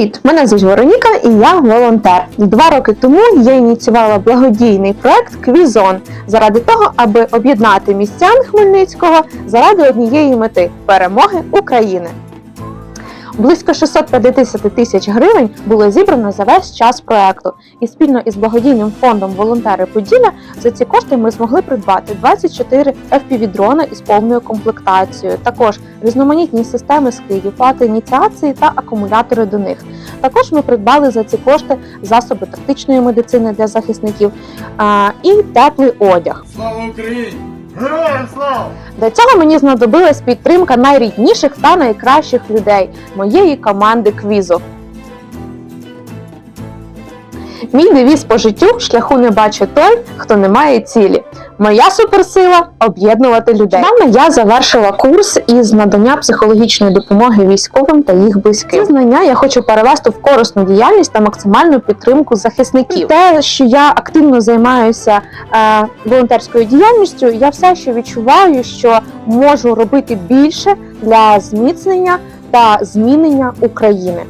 Привіт! Мене звуть Вероніка і я волонтер. Два роки тому я ініціювала благодійний проект Квізон заради того, аби об'єднати містян Хмельницького заради однієї мети перемоги України. Близько 650 тисяч гривень було зібрано за весь час проекту, і спільно із благодійним фондом Волонтери Поділля за ці кошти ми змогли придбати 24 FPV-дрони із повною комплектацією, також різноманітні системи скидів, плати ініціації та акумулятори до них. Також ми придбали за ці кошти засоби тактичної медицини для захисників а, і теплий одяг. Слава Україні! Героям слава! Для цього мені знадобилась підтримка найрідніших та найкращих людей моєї команди квізу. Мій девіз по життю шляху не бачить той, хто не має цілі. Моя суперсила об'єднувати людей. Нещодавно я завершила курс із надання психологічної допомоги військовим та їх близьким. Ці знання я хочу перевести в корисну діяльність та максимальну підтримку захисників. Те, що я активно займаюся е, волонтерською діяльністю, я все ще відчуваю, що можу робити більше для зміцнення та змінення України.